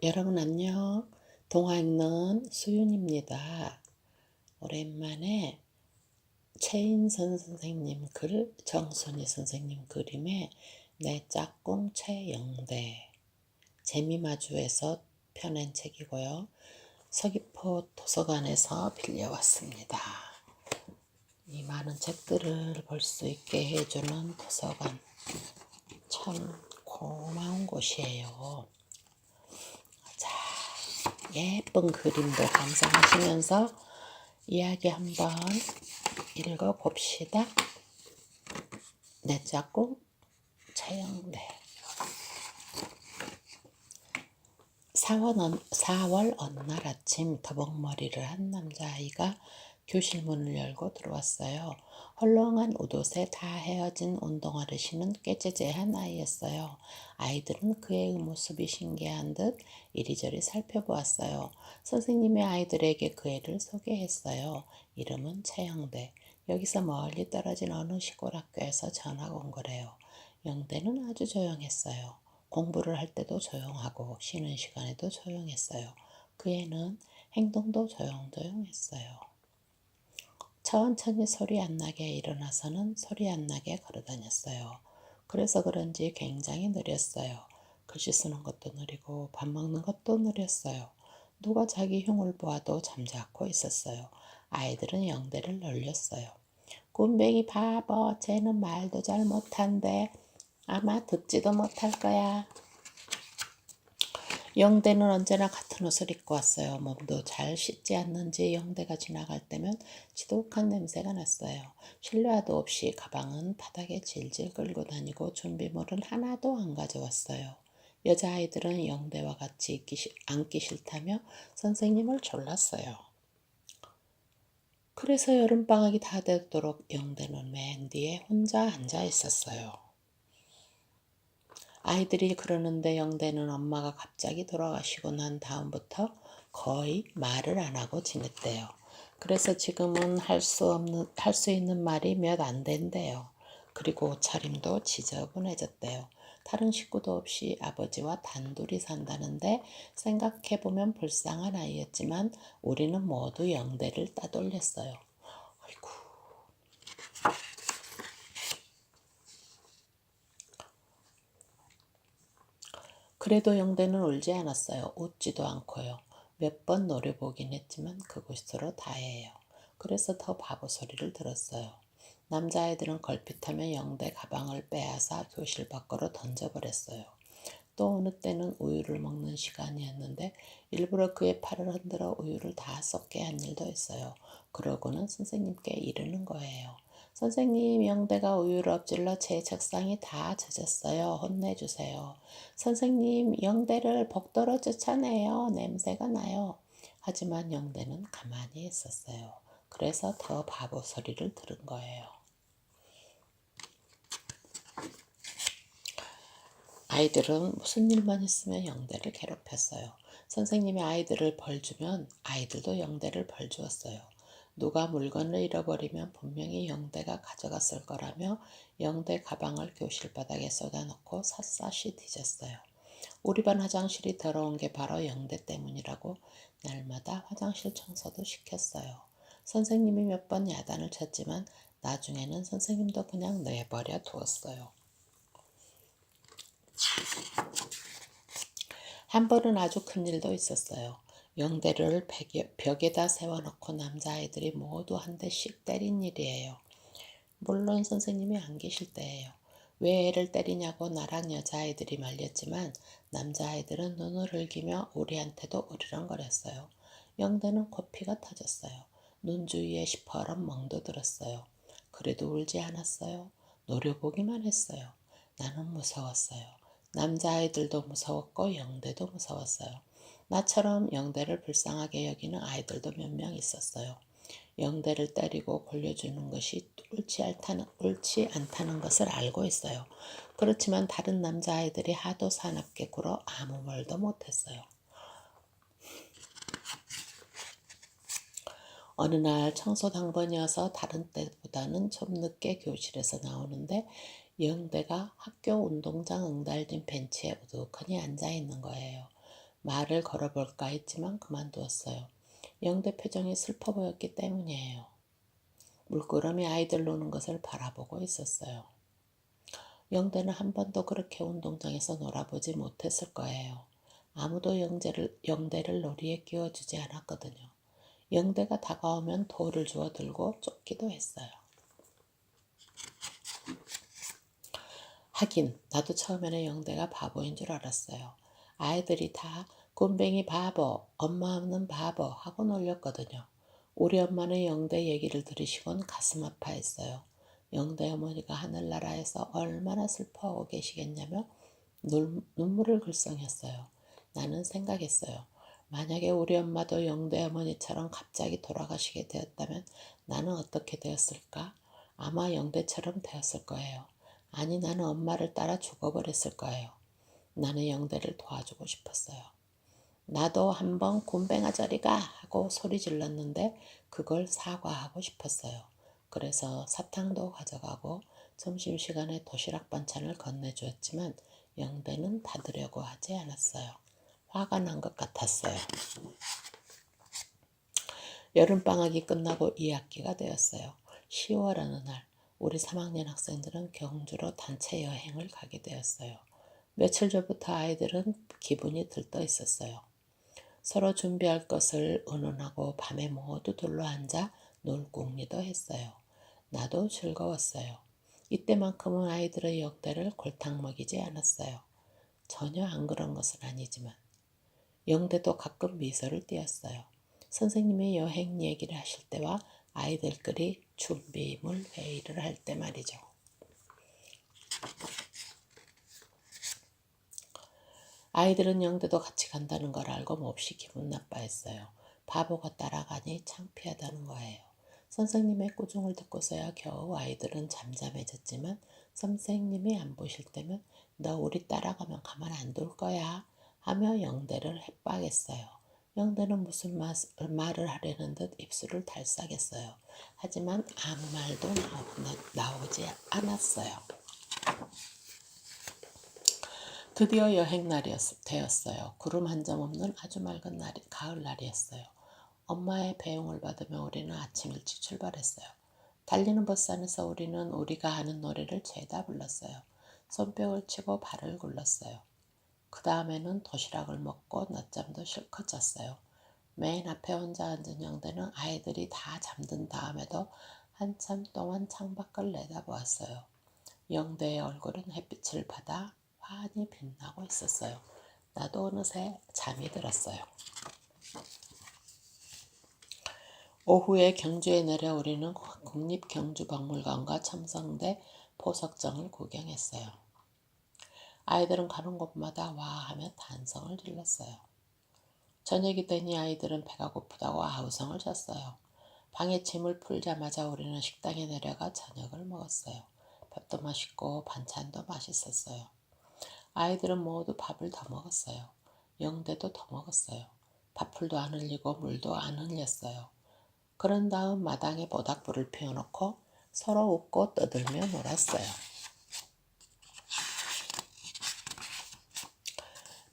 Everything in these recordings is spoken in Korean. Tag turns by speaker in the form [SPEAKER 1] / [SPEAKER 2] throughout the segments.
[SPEAKER 1] 여러분 안녕. 동화 읽는 수윤입니다. 오랜만에 최인선 선생님 글, 정선희 선생님 그림에 내 짝꿍 최영대 재미마주에서 펴낸 책이고요. 서귀포 도서관에서 빌려왔습니다. 이 많은 책들을 볼 수 있게 해주는 도서관 참 고마운 곳이에요. 예쁜 그림도 감상하시면서 이야기 한번 읽어봅시다. 내 짝꿍 최영대 4월, 4월 어느 날 아침 더벅머리를 한 남자아이가 교실 문을 열고 들어왔어요. 헐렁한 옷옷에 다 헤어진 운동화를 신은 깨재재한 아이였어요. 아이들은 그의 모습이 신기한 듯 이리저리 살펴보았어요. 선생님의 아이들에게 그 애를 소개했어요. 이름은 최영대. 여기서 멀리 떨어진 어느 시골 학교에서 전학 온 거래요. 영대는 아주 조용했어요. 공부를 할 때도 조용하고 쉬는 시간에도 조용했어요. 그 애는 행동도 조용조용했어요. 천천히 소리 안 나게 일어나서는 소리 안 나게 걸어 다녔어요. 그래서 그런지 굉장히 느렸어요. 글씨 쓰는 것도 느리고 밥 먹는 것도 느렸어요. 누가 자기 흉을 보아도 잠자코 있었어요. 아이들은 영대를 놀렸어요. 굼벵이 바보, 쟤는 말도 잘 못한대. 아마 듣지도 못할 거야. 영대는 언제나 같은 옷을 입고 왔어요. 몸도 잘 씻지 않는지 영대가 지나갈 때면 지독한 냄새가 났어요. 신뢰도 없이 가방은 바닥에 질질 끌고 다니고 준비물은 하나도 안 가져왔어요. 여자아이들은 영대와 같이 있기, 앉기 싫다며 선생님을 졸랐어요. 그래서 여름방학이 다 되도록 영대는 맨 뒤에 혼자 앉아 있었어요. 아이들이 그러는데 영대는 엄마가 갑자기 돌아가시고 난 다음부터 거의 말을 안 하고 지냈대요. 그래서 지금은 할 수 없는 할 수 있는 말이 몇 안 된대요. 그리고 옷차림도 지저분해졌대요. 다른 식구도 없이 아버지와 단둘이 산다는데 생각해보면 불쌍한 아이였지만 우리는 모두 영대를 따돌렸어요. 아이고. 그래도 영대는 울지 않았어요. 웃지도 않고요. 몇 번 노려보긴 했지만 그곳으로 다해요. 그래서 더 바보 소리를 들었어요. 남자아이들은 걸핏하면 영대 가방을 빼앗아 교실 밖으로 던져버렸어요. 또 어느 때는 우유를 먹는 시간이었는데 일부러 그의 팔을 흔들어 우유를 다 쏟게 한 일도 있어요. 그러고는 선생님께 이르는 거예요. 선생님, 영대가 우유를 엎질러 제 책상이 다 젖었어요. 혼내주세요. 선생님, 영대를 복도로 쫓아내요. 냄새가 나요. 하지만 영대는 가만히 있었어요. 그래서 더 바보 소리를 들은 거예요. 아이들은 무슨 일만 있으면 영대를 괴롭혔어요. 선생님이 아이들을 벌 주면 아이들도 영대를 벌 주었어요. 누가 물건을 잃어버리면 분명히 영대가 가져갔을 거라며 영대 가방을 교실 바닥에 쏟아놓고 샅샅이 뒤졌어요. 우리 반 화장실이 더러운 게 바로 영대 때문이라고 날마다 화장실 청소도 시켰어요. 선생님이 몇 번 야단을 쳤지만 나중에는 선생님도 그냥 내버려 두었어요. 한 번은 아주 큰 일도 있었어요. 영대를 벽에다 세워놓고 남자아이들이 모두 한 대씩 때린 일이에요. 물론 선생님이 안 계실 때예요. 왜 애를 때리냐고 나랑 여자아이들이 말렸지만 남자아이들은 눈을 흘기며 우리한테도 으르렁거렸어요. 영대는 코피가 터졌어요. 눈 주위에 시퍼런 멍도 들었어요. 그래도 울지 않았어요. 노려보기만 했어요. 나는 무서웠어요. 남자아이들도 무서웠고 영대도 무서웠어요. 나처럼 영대를 불쌍하게 여기는 아이들도 몇 명 있었어요. 영대를 때리고 골려주는 것이 옳지 않다는, 옳지 않다는 것을 알고 있어요. 그렇지만 다른 남자아이들이 하도 사납게 굴어 아무 말도 못했어요. 어느 날 청소 당번이어서 다른 때보다는 좀 늦게 교실에서 나오는데 영대가 학교 운동장 응달진 벤치에 우두커니 앉아 있는 거예요. 말을 걸어볼까 했지만 그만두었어요. 영대 표정이 슬퍼 보였기 때문이에요. 물끄러미 아이들 노는 것을 바라보고 있었어요. 영대는 한 번도 그렇게 운동장에서 놀아보지 못했을 거예요. 아무도 영재를, 영대를 놀이에 끼워주지 않았거든요. 영대가 다가오면 돌을 주워 들고 쫓기도 했어요. 하긴 나도 처음에는 영대가 바보인 줄 알았어요. 아이들이 다 곰뱅이 바보, 엄마 없는 바보 하고 놀렸거든요. 우리 엄마는 영대 얘기를 들으시곤 가슴 아파했어요. 영대 어머니가 하늘나라에서 얼마나 슬퍼하고 계시겠냐며 눈, 눈물을 글썽였어요. 나는 생각했어요. 만약에 우리 엄마도 영대 어머니처럼 갑자기 돌아가시게 되었다면 나는 어떻게 되었을까? 아마 영대처럼 되었을 거예요. 아니 나는 엄마를 따라 죽어버렸을 거예요. 나는 영대를 도와주고 싶었어요. 나도 한번 곰뱅아 저리가 하고 소리 질렀는데 그걸 사과하고 싶었어요. 그래서 사탕도 가져가고 점심시간에 도시락 반찬을 건네주었지만 영대는 받으려고 하지 않았어요. 화가 난 것 같았어요. 여름방학이 끝나고 2학기가 되었어요. 10월 어느 날 우리 3학년 학생들은 경주로 단체 여행을 가게 되었어요. 며칠 전부터 아이들은 기분이 들떠 있었어요. 서로 준비할 것을 의논하고 밤에 모두 둘러앉아 놀궁리도 했어요. 나도 즐거웠어요. 이때만큼은 아이들의 역대를 골탕 먹이지 않았어요. 전혀 안 그런 것은 아니지만 영대도 가끔 미소를 띄었어요. 선생님이 여행 얘기를 하실 때와 아이들끼리 준비물 회의를 할 때 말이죠. 아이들은 영대도 같이 간다는 걸 알고 몹시 기분 나빠했어요. 바보가 따라가니 창피하다는 거예요. 선생님의 꾸중을 듣고서야 겨우 아이들은 잠잠해졌지만 선생님이 안 보실 때면 너 우리 따라가면 가만 안 둘 거야 하며 영대를 해박했어요. 영대는 무슨 말을 하려는 듯 입술을 달싹했어요. 하지만 아무 말도 나오지 않았어요. 드디어 여행 날이 되었어요. 구름 한 점 없는 아주 맑은 날이 가을 날이었어요. 엄마의 배웅을 받으며 우리는 아침 일찍 출발했어요. 달리는 버스 안에서 우리는 우리가 아는 노래를 죄다 불렀어요. 손뼉을 치고 발을 굴렀어요. 그 다음에는 도시락을 먹고 낮잠도 실컷 잤어요. 맨 앞에 혼자 앉은 영대는 아이들이 다 잠든 다음에도 한참 동안 창밖을 내다보았어요. 영대의 얼굴은 햇빛을 받아 환히 빛나고 있었어요. 나도 어느새 잠이 들었어요. 오후에 경주에 내려 우리는 국립경주박물관과 첨성대 보석정을 구경했어요. 아이들은 가는 곳마다 와 하며 단성을 질렀어요. 저녁이 되니 아이들은 배가 고프다고 아우성을 쳤어요. 방에 짐을 풀자마자 우리는 식당에 내려가 저녁을 먹었어요. 밥도 맛있고 반찬도 맛있었어요. 아이들은 모두 밥을 더 먹었어요. 영대도 더 먹었어요. 밥풀도 안 흘리고 물도 안 흘렸어요. 그런 다음 마당에 모닥불을 피워놓고 서로 웃고 떠들며 놀았어요.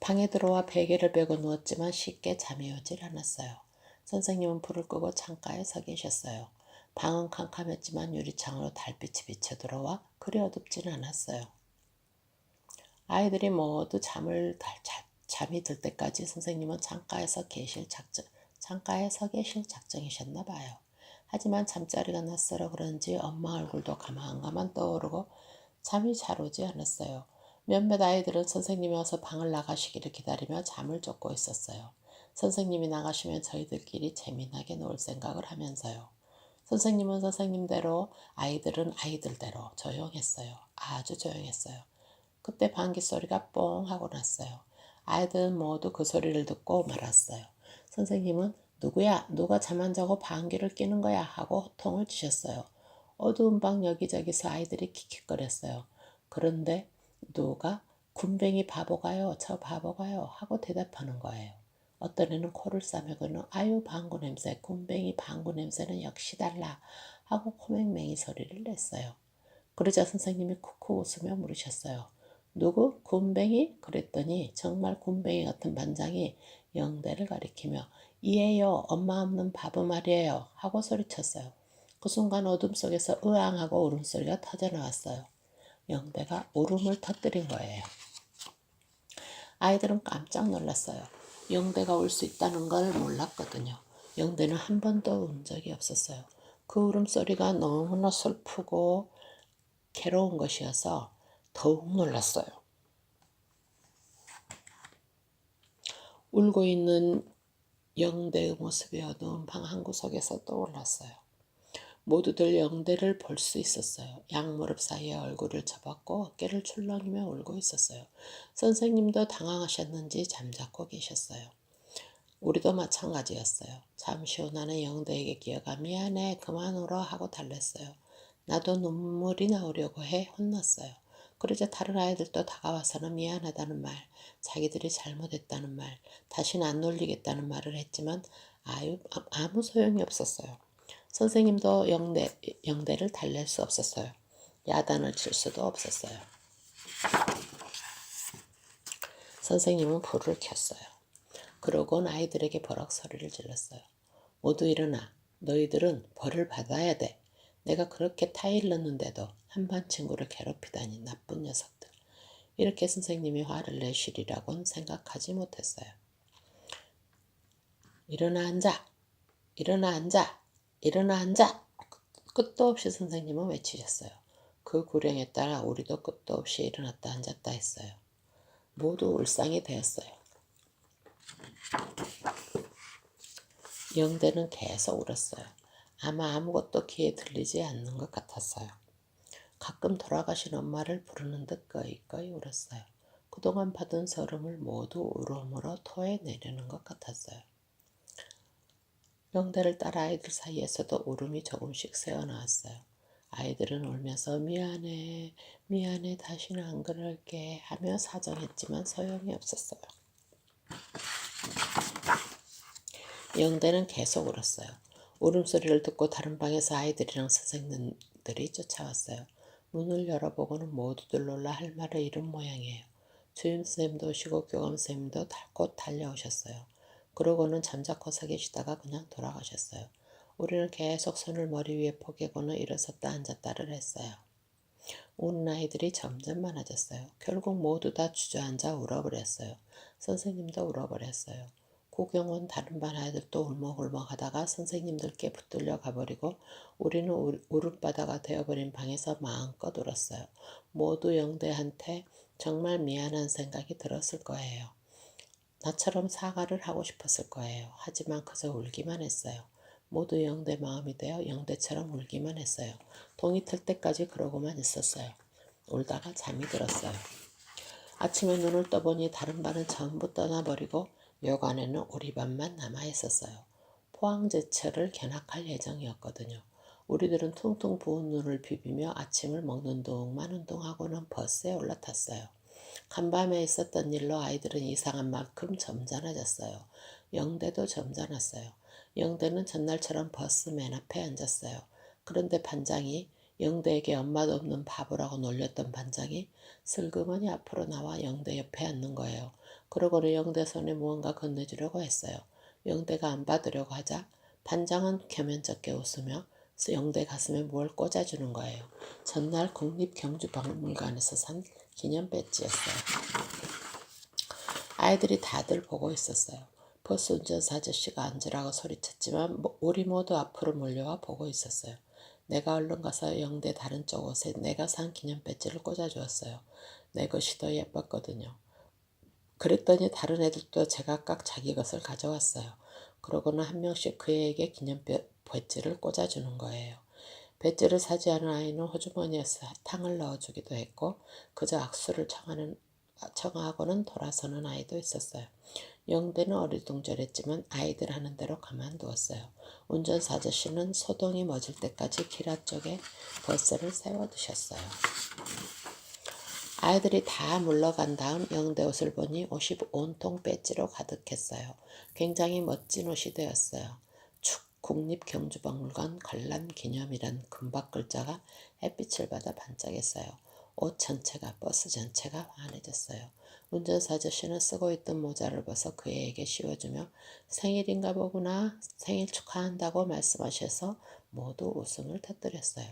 [SPEAKER 1] 방에 들어와 베개를 베고 누웠지만 쉽게 잠이 오질 않았어요. 선생님은 불을 끄고 창가에 서 계셨어요. 방은 캄캄했지만 유리창으로 달빛이 비쳐 들어와 그리 어둡지는 않았어요. 아이들이 모두 잠을 잠이 들 때까지 선생님은 창가에서 계실 작정, 창가에 서 계실 작정이셨나 봐요. 하지만 잠자리가 낯설어 그런지 엄마 얼굴도 가만가만 떠오르고 잠이 잘 오지 않았어요. 몇몇 아이들은 선생님이 와서 방을 나가시기를 기다리며 잠을 쫓고 있었어요. 선생님이 나가시면 저희들끼리 재미나게 놀 생각을 하면서요. 선생님은 선생님대로 아이들은 아이들대로 조용했어요. 아주 조용했어요. 그때 방귀 소리가 뽕 하고 났어요. 아이들은 모두 그 소리를 듣고 말았어요. 선생님은 누구야? 누가 잠 안 자고 방귀를 끼는 거야? 하고 호통을 치셨어요. 어두운 방 여기저기서 아이들이 킥킥거렸어요. 그런데 누가 군뱅이 바보가요, 저 바보가요 하고 대답하는 거예요. 어떤 애는 코를 싸매고는 아유 방구 냄새, 군뱅이 방구 냄새는 역시 달라 하고 코맹맹이 소리를 냈어요. 그러자 선생님이 쿡쿡 웃으며 물으셨어요. 누구? 굼벵이? 그랬더니 정말 굼벵이 같은 반장이 영대를 가리키며 이에요 엄마 없는 바보 말이에요 하고 소리쳤어요. 그 순간 어둠 속에서 으앙하고 울음소리가 터져나왔어요. 영대가 울음을 터뜨린 거예요. 아이들은 깜짝 놀랐어요. 영대가 울 수 있다는 걸 몰랐거든요. 영대는 한 번도 운 적이 없었어요. 그 울음소리가 너무나 슬프고 괴로운 것이어서 더욱 놀랐어요. 울고 있는 영대의 모습이 어두운 방 한 구석에서 떠올랐어요. 모두들 영대를 볼 수 있었어요. 양무릎 사이에 얼굴을 접었고 어깨를 출렁이며 울고 있었어요. 선생님도 당황하셨는지 잠자코 계셨어요. 우리도 마찬가지였어요. 잠시 후 나는 영대에게 기어가 미안해 그만 울어 하고 달랬어요. 나도 눈물이 나오려고 해 혼났어요. 그러자 다른 아이들도 다가와서는 미안하다는 말, 자기들이 잘못했다는 말, 다시는 안 놀리겠다는 말을 했지만 아유, 아무 소용이 없었어요. 선생님도 영대, 영대를 달랠 수 없었어요. 야단을 칠 수도 없었어요. 선생님은 불을 켰어요. 그러곤 아이들에게 버럭 소리를 질렀어요. 모두 일어나. 너희들은 벌을 받아야 돼. 내가 그렇게 타일렀는데도 한반 친구를 괴롭히다니 나쁜 녀석들. 이렇게 선생님이 화를 내시리라고는 생각하지 못했어요. 일어나 앉아. 일어나 앉아. 일어나 앉아. 끝도 없이 선생님은 외치셨어요. 그 구령에 따라 우리도 끝도 없이 일어났다 앉았다 했어요. 모두 울상이 되었어요. 영대는 계속 울었어요. 아마 아무것도 귀에 들리지 않는 것 같았어요. 가끔 돌아가신 엄마를 부르는 듯 꺼이꺼이 울었어요. 그동안 받은 서름을 모두 울음으로 토해내려는 것 같았어요. 영대를 따라 아이들 사이에서도 울음이 조금씩 새어나왔어요. 아이들은 울면서 미안해, 미안해, 다시는 안 그럴게 하며 사정했지만 소용이 없었어요. 영대는 계속 울었어요. 울음소리를 듣고 다른 방에서 아이들이랑 선생님들이 쫓아왔어요. 문을 열어보고는 모두들 놀라 할 말을 잃은 모양이에요. 주임선생님도 오시고 교감선생님도 곧 달려오셨어요. 그러고는 잠자코 서 계시다가 그냥 돌아가셨어요. 우리는 계속 손을 머리 위에 포개고는 일어섰다 앉았다를 했어요. 우는 아이들이 점점 많아졌어요. 결국 모두 다 주저앉아 울어버렸어요. 선생님도 울어버렸어요. 구경온 다른 반 아이들도 울먹울먹 하다가 선생님들께 붙들려 가버리고 우리는 울음바다가 되어버린 방에서 마음껏 울었어요. 모두 영대한테 정말 미안한 생각이 들었을 거예요. 나처럼 사과를 하고 싶었을 거예요. 하지만 그저 울기만 했어요. 모두 영대 마음이 되어 영대처럼 울기만 했어요. 동이 틀 때까지 그러고만 있었어요. 울다가 잠이 들었어요. 아침에 눈을 떠보니 다른 반은 전부 떠나버리고 여관에는 우리 반만 남아 있었어요. 포항제철을 견학할 예정이었거든요. 우리들은 퉁퉁 부은 눈을 비비며 아침을 먹는 둥 마는 둥 하고는 버스에 올라탔어요. 간밤에 있었던 일로 아이들은 이상한 만큼 점잖아졌어요. 영대도 점잖았어요. 영대는 전날처럼 버스 맨 앞에 앉았어요. 그런데 반장이 영대에게 엄마도 없는 바보라고 놀렸던 반장이 슬그머니 앞으로 나와 영대 옆에 앉는 거예요. 그러고는 영대 손에 무언가 건네주려고 했어요. 영대가 안 받으려고 하자 반장은 겸연쩍게 웃으며 영대 가슴에 뭘 꽂아주는 거예요. 전날 국립경주박물관에서 산 기념 배지였어요. 아이들이 다들 보고 있었어요. 버스 운전사 아저씨가 앉으라고 소리쳤지만 우리 모두 앞으로 몰려와 보고 있었어요. 내가 얼른 가서 영대 다른 쪽 옷에 내가 산 기념 배지를 꽂아주었어요. 내 것이 더 예뻤거든요. 그랬더니 다른 애들도 제각각 자기 것을 가져왔어요. 그러고는 한 명씩 그에게 기념 배지를 꽂아주는 거예요. 배지를 사지 않은 아이는 호주머니에 사탕을 넣어주기도 했고 그저 악수를 청하는, 청하고는 돌아서는 아이도 있었어요. 영대는 어리둥절했지만 아이들 하는 대로 가만두었어요. 운전사 아저씨는 소동이 멎을 때까지 기라 쪽에 버스를 세워두셨어요. 아이들이 다 물러간 다음 영대 옷을 보니 옷이 온통 배지로 가득했어요. 굉장히 멋진 옷이 되었어요. 축 국립경주박물관 관람 기념이란 금박 글자가 햇빛을 받아 반짝했어요. 옷 전체가 버스 전체가 환해졌어요. 운전사 아저씨는 쓰고 있던 모자를 벗어 그에게 씌워주며 생일인가 보구나 생일 축하한다고 말씀하셔서 모두 웃음을 터뜨렸어요.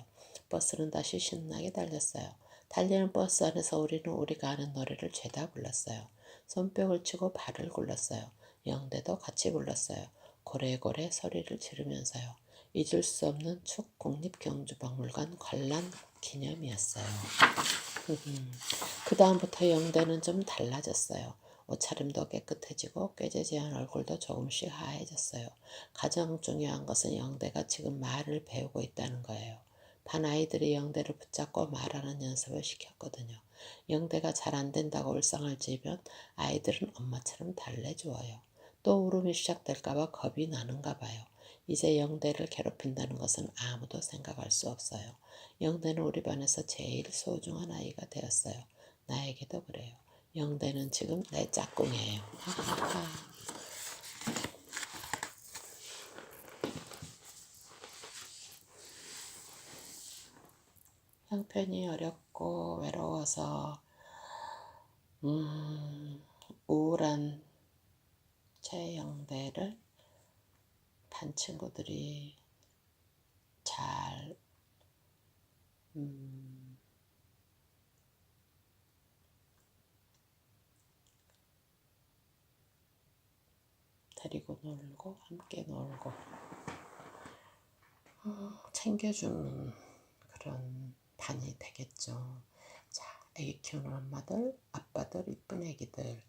[SPEAKER 1] 버스는 다시 신나게 달렸어요. 달리는 버스 안에서 우리는 우리가 아는 노래를 죄다 불렀어요. 손뼉을 치고 발을 굴렀어요. 영대도 같이 불렀어요. 고래고래 소리를 지르면서요. 잊을 수 없는 축 국립경주박물관 관람 기념이었어요. 그 다음부터 영대는 좀 달라졌어요. 옷차림도 깨끗해지고 꾀재재한 얼굴도 조금씩 하얘졌어요. 가장 중요한 것은 영대가 지금 말을 배우고 있다는 거예요. 반 아이들이 영대를 붙잡고 말하는 연습을 시켰거든요. 영대가 잘 안 된다고 울상을 지으면 아이들은 엄마처럼 달래주어요. 또 울음이 시작될까봐 겁이 나는가 봐요. 이제 영대를 괴롭힌다는 것은 아무도 생각할 수 없어요. 영대는 우리 반에서 제일 소중한 아이가 되었어요. 나에게도 그래요. 영대는 지금 내 짝꿍이에요. 하하하. 형편이 어렵고 외로워서 음, 우울한 최영대를 반 친구들이 잘 음, 데리고 놀고 함께 놀고 어, 챙겨주는 그런 반이 되겠죠. 자, 애기 키우는 엄마들, 아빠들, 이쁜 애기들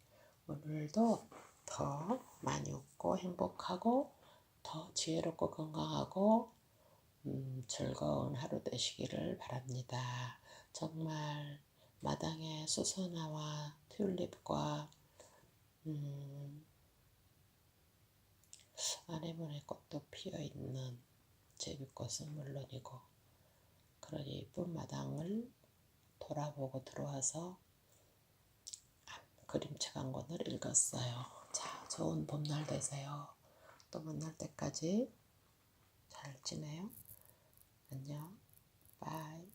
[SPEAKER 1] 오늘도 더 많이 웃고 행복하고 더 지혜롭고 건강하고 음, 즐거운 하루 되시기를 바랍니다. 정말 마당에 수선화와 튤립과 음, 아내분의 꽃도 피어 있는 제비꽃은 물론이고 그런 예쁜 마당을 돌아보고 들어와서 그림책 한 권을 읽었어요. 자, 좋은 봄날 되세요. 또 만날 때까지 잘 지내요. 안녕. 바이.